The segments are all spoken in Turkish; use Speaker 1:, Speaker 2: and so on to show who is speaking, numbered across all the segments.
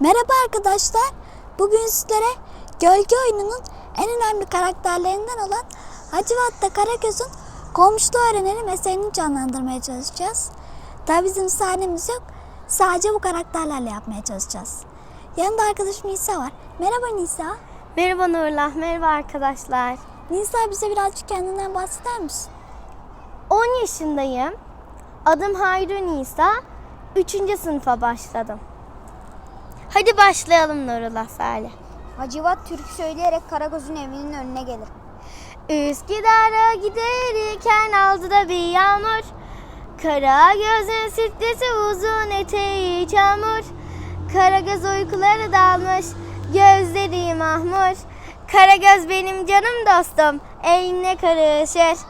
Speaker 1: Merhaba arkadaşlar. Bugün sizlere Gölge oyununun en önemli karakterlerinden olan Hacivat'ta Karagöz'ün komşuluğu öğrenelim eserini canlandırmaya çalışacağız. Daha bizim sahnemiz yok. Sadece bu karakterlerle yapmaya çalışacağız. Yanında arkadaşım Nisa var. Merhaba Nisa.
Speaker 2: Merhaba Nurullah, merhaba arkadaşlar.
Speaker 1: Nisa bize birazcık kendinden bahseder misin?
Speaker 2: 10 yaşındayım. Adım Hayru Nisa. 3. sınıfa başladım. Hadi başlayalım Nurullah Salih.
Speaker 3: Hacivat türkü söyleyerek Karagöz'ün evinin önüne gelir.
Speaker 2: Üsküdar'a giderken aldı da bir yağmur. Kara gözün uzun eteği çamur. Kara göz uykuları dalmış, gözleri mahmur. Kara göz benim canım dostum, eline karışır.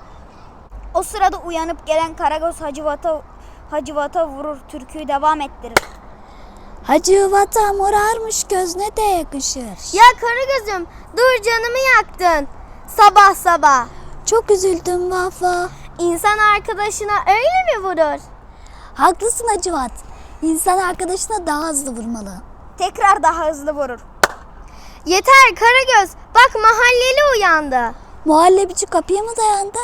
Speaker 3: O sırada uyanıp gelen Karagöz Hacivat'a Hacivat'a vurur, türküyü devam ettirir.
Speaker 1: Hacı Vata morarmış gözüne de yakışır.
Speaker 2: Ya Karagöz'üm dur canımı yaktın. Sabah sabah.
Speaker 1: Çok üzüldüm Vafa.
Speaker 2: İnsan arkadaşına öyle mi vurur?
Speaker 1: Haklısın Hacivat. İnsan arkadaşına daha hızlı vurmalı.
Speaker 3: Tekrar daha hızlı vurur.
Speaker 2: Yeter Karagöz bak mahalleli uyandı.
Speaker 1: Muhallebici kapıya mı dayandı?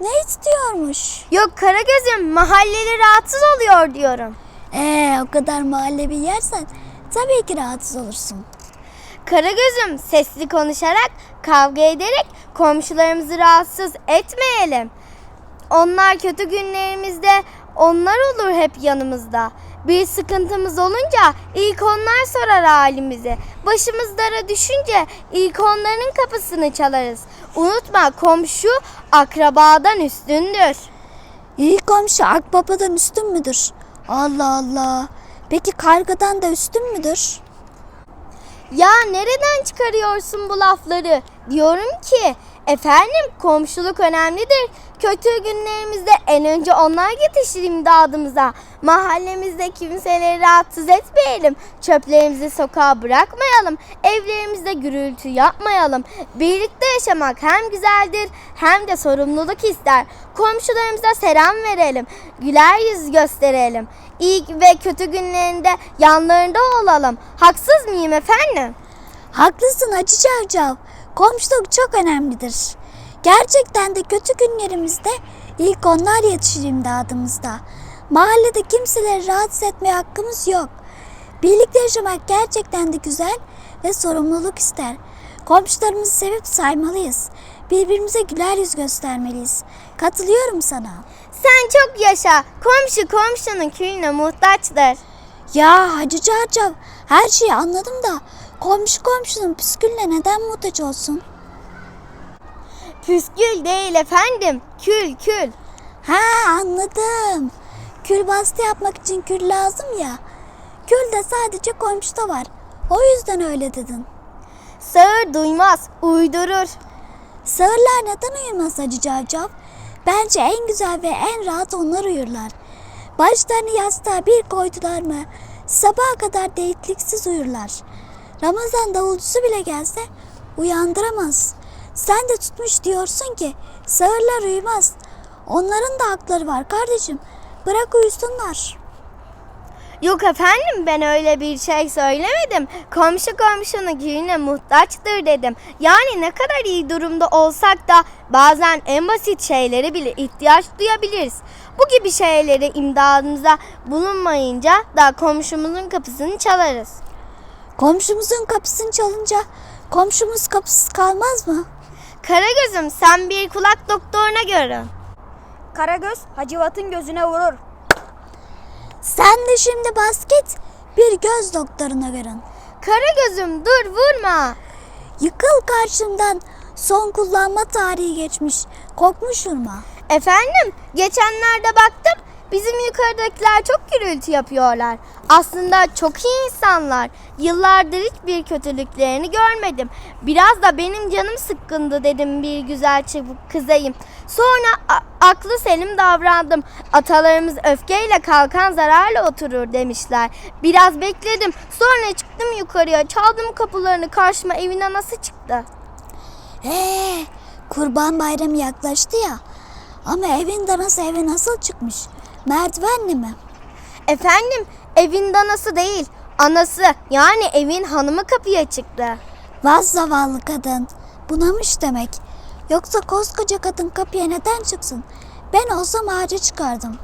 Speaker 1: Ne istiyormuş?
Speaker 2: Yok Karagöz'üm mahalleli rahatsız oluyor diyorum.
Speaker 1: Ee, o kadar muhallebi yersen tabii ki rahatsız olursun.
Speaker 2: Karagöz'üm sesli konuşarak kavga ederek komşularımızı rahatsız etmeyelim. Onlar kötü günlerimizde onlar olur hep yanımızda. Bir sıkıntımız olunca ilk onlar sorar halimizi. Başımız dara düşünce ilk onların kapısını çalarız. Unutma komşu akrabadan üstündür.
Speaker 1: İyi komşu akbabadan üstün müdür? Allah Allah. Peki kargadan da üstün müdür?
Speaker 2: Ya nereden çıkarıyorsun bu lafları? Diyorum ki efendim komşuluk önemlidir. Kötü günlerimizde en önce onlar yetişir imdadımıza. Mahallemizde kimseleri rahatsız etmeyelim. Çöplerimizi sokağa bırakmayalım. Evlerimizde gürültü yapmayalım. Birlikte yaşamak hem güzeldir hem de sorumluluk ister. Komşularımıza selam verelim. Güler yüz gösterelim. İyi ve kötü günlerinde yanlarında olalım. Haksız mıyım efendim?
Speaker 1: Haklısın Hacı Cavcav. Komşuluk çok önemlidir. Gerçekten de kötü günlerimizde ilk onlar yetişir imdadımızda. Mahallede kimseleri rahatsız etmeye hakkımız yok. Birlikte yaşamak gerçekten de güzel ve sorumluluk ister. Komşularımızı sevip saymalıyız. Birbirimize güler yüz göstermeliyiz. Katılıyorum sana.
Speaker 2: Sen çok yaşa. Komşu komşunun külüne muhtaçtır.
Speaker 1: Ya Hacı Cavcav her şeyi anladım da komşu komşunun püskülle neden muhtaç olsun?
Speaker 2: Püskül değil efendim. Kül kül.
Speaker 1: Ha anladım. Kül bastı yapmak için kül lazım ya. Kül de sadece komşuda var. O yüzden öyle dedin.
Speaker 2: Sağır duymaz, uydurur.
Speaker 1: Sağırlar neden uyumaz Hacı Cavcav? Bence en güzel ve en rahat onlar uyurlar. Başlarını yastığa bir koydular mı sabaha kadar delikliksiz uyurlar. Ramazan davulcusu bile gelse uyandıramaz. Sen de tutmuş diyorsun ki sağırlar uyumaz. Onların da hakları var kardeşim. Bırak uyusunlar.
Speaker 2: Yok efendim ben öyle bir şey söylemedim. Komşu komşunun külüne muhtaçtır dedim. Yani ne kadar iyi durumda olsak da bazen en basit şeylere bile ihtiyaç duyabiliriz. Bu gibi şeyleri imdadımıza bulunmayınca da komşumuzun kapısını çalarız.
Speaker 1: Komşumuzun kapısını çalınca komşumuz kapısız kalmaz mı?
Speaker 2: Karagöz'üm sen bir kulak doktoruna görün.
Speaker 3: Karagöz Hacivat'ın gözüne vurur.
Speaker 1: Sen de şimdi basket bir göz doktoruna verin.
Speaker 2: Karagöz'üm dur vurma.
Speaker 1: Yıkıl karşımdan son kullanma tarihi geçmiş. Kokmuş vurma.
Speaker 2: Efendim geçenlerde baktım bizim yukarıdakiler çok gürültü yapıyorlar. Aslında çok iyi insanlar. Yıllardır hiçbir kötülüklerini görmedim. Biraz da benim canım sıkkındı dedim bir güzel çabuk kızayım. Sonra aklı selim davrandım. Atalarımız öfkeyle kalkan zararla oturur demişler. Biraz bekledim. Sonra çıktım yukarıya. Çaldım kapılarını karşıma evin anası çıktı.
Speaker 1: He, kurban bayramı yaklaştı ya. Ama evin danası eve nasıl çıkmış? Merdivenli mi?
Speaker 2: Efendim evin danası değil. Anası yani evin hanımı kapıya çıktı.
Speaker 1: Vaz zavallı kadın. Bunamış demek. Yoksa koskoca kadın kapıya neden çıksın? Ben olsam ağaca çıkardım.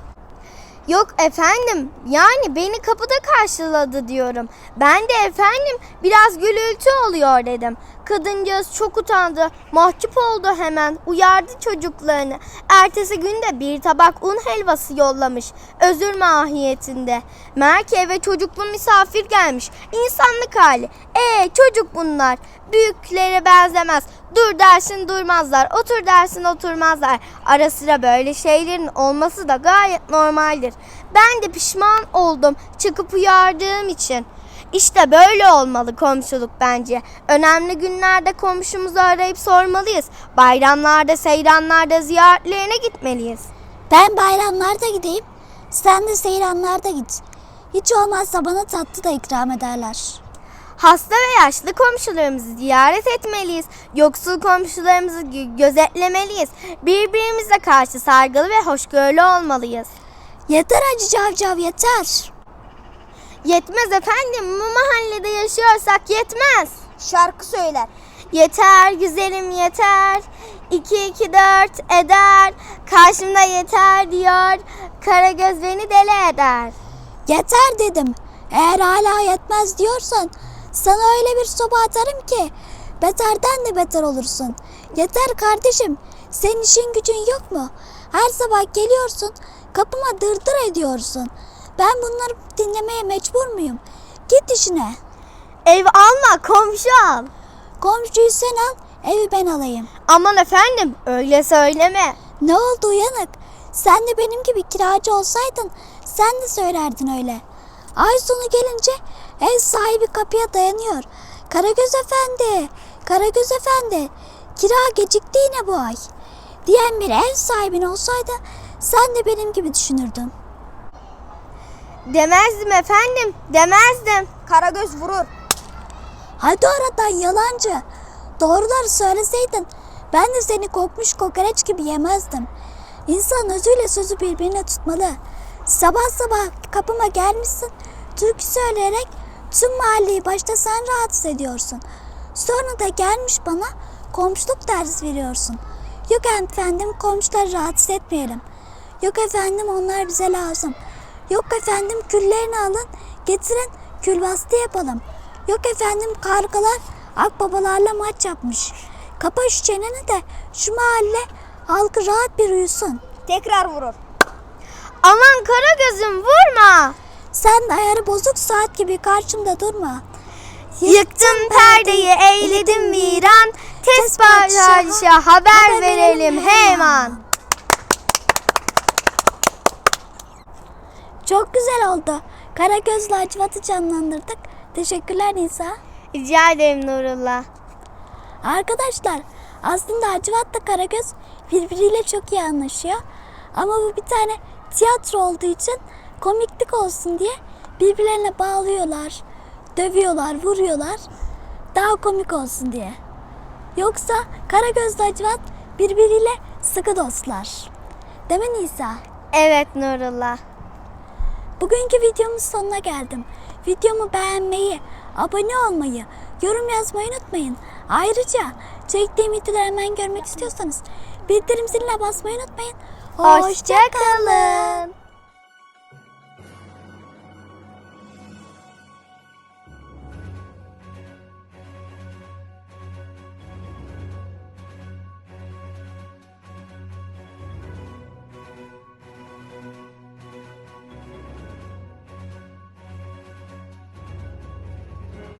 Speaker 2: Yok efendim yani beni kapıda karşıladı diyorum. Ben de efendim biraz gürültü oluyor dedim. Kadıncağız çok utandı. Mahcup oldu hemen. Uyardı çocuklarını. Ertesi günde bir tabak un helvası yollamış. Özür mahiyetinde. Meğer ki eve çocuklu misafir gelmiş. İnsanlık hali. E çocuk bunlar. Büyüklere benzemez. Dur dersin durmazlar. Otur dersin oturmazlar. Ara sıra böyle şeylerin olması da gayet normaldir. Ben de pişman oldum çıkıp uyardığım için. İşte böyle olmalı komşuluk bence. Önemli günlerde komşumuzu arayıp sormalıyız. Bayramlarda, seyranlarda ziyaretlerine gitmeliyiz.
Speaker 1: Ben bayramlarda gideyim. Sen de seyranlarda git. Hiç olmazsa bana tatlı da ikram ederler.
Speaker 2: Hasta ve yaşlı komşularımızı ziyaret etmeliyiz. Yoksul komşularımızı gö- gözetlemeliyiz. Birbirimize karşı saygılı ve hoşgörülü olmalıyız.
Speaker 1: Yeter Hacı Cavcav yeter.
Speaker 2: Yetmez efendim. Bu mahallede yaşıyorsak yetmez.
Speaker 3: Şarkı söyler.
Speaker 2: Yeter güzelim yeter. 2 2 4 eder. Karşımda yeter diyor. Karagöz beni deli eder.
Speaker 1: Yeter dedim. Eğer hala yetmez diyorsan sana öyle bir soba atarım ki beterden de beter olursun. Yeter kardeşim. Senin işin gücün yok mu? Her sabah geliyorsun kapıma dırdır ediyorsun. Ben bunları dinlemeye mecbur muyum? Git işine.
Speaker 2: Ev alma komşu al.
Speaker 1: Komşuyu sen al evi ben alayım.
Speaker 2: Aman efendim öyle söyleme.
Speaker 1: Ne oldu uyanık? Sen de benim gibi kiracı olsaydın sen de söylerdin öyle. Ay sonu gelince ev sahibi kapıya dayanıyor. Karagöz efendi, Karagöz efendi, kira gecikti yine bu ay. Diyen bir ev sahibin olsaydı sen de benim gibi düşünürdün.
Speaker 2: Demezdim efendim demezdim.
Speaker 3: Karagöz vurur.
Speaker 1: Hadi oradan yalancı. Doğruları söyleseydin ben de seni kokmuş kokoreç gibi yemezdim. İnsan özüyle sözü birbirine tutmalı. Sabah sabah kapıma gelmişsin. Türkü söyleyerek tüm mahalleyi başta sen rahatsız ediyorsun. Sonra da gelmiş bana komşuluk dersi veriyorsun. Yok efendim komşuları rahatsız etmeyelim. Yok efendim onlar bize lazım. Yok efendim küllerini alın getirin külbastı yapalım. Yok efendim kargalar akbabalarla maç yapmış. Kapa şu çeneni de şu mahalle halkı rahat bir uyusun.
Speaker 3: Tekrar vurur.
Speaker 2: Aman Karagöz'üm vurma.
Speaker 1: Sen de ayarı bozuk saat gibi karşımda durma.
Speaker 2: Yıktım perdeyi eyledim viran. Tez padişaha haber verelim hemen.
Speaker 1: Çok güzel oldu. Karagöz'le Hacivat'ı canlandırdık. Teşekkürler Nisa.
Speaker 2: Rica ederim Nurullah.
Speaker 1: Arkadaşlar aslında Hacivat'la Karagöz birbiriyle çok iyi anlaşıyor. Ama bu bir tane tiyatro olduğu için komiklik olsun diye birbirlerine bağlıyorlar, dövüyorlar, vuruyorlar. Daha komik olsun diye. Yoksa Karagöz'le Hacivat birbiriyle sıkı dostlar. Değil mi Nisa?
Speaker 2: Evet Nurullah.
Speaker 1: Bugünkü videomun sonuna geldim. Videomu beğenmeyi, abone olmayı, yorum yazmayı unutmayın. Ayrıca çektiğim videoları hemen görmek istiyorsanız bildirim ziline basmayı unutmayın.
Speaker 2: Hoşçakalın.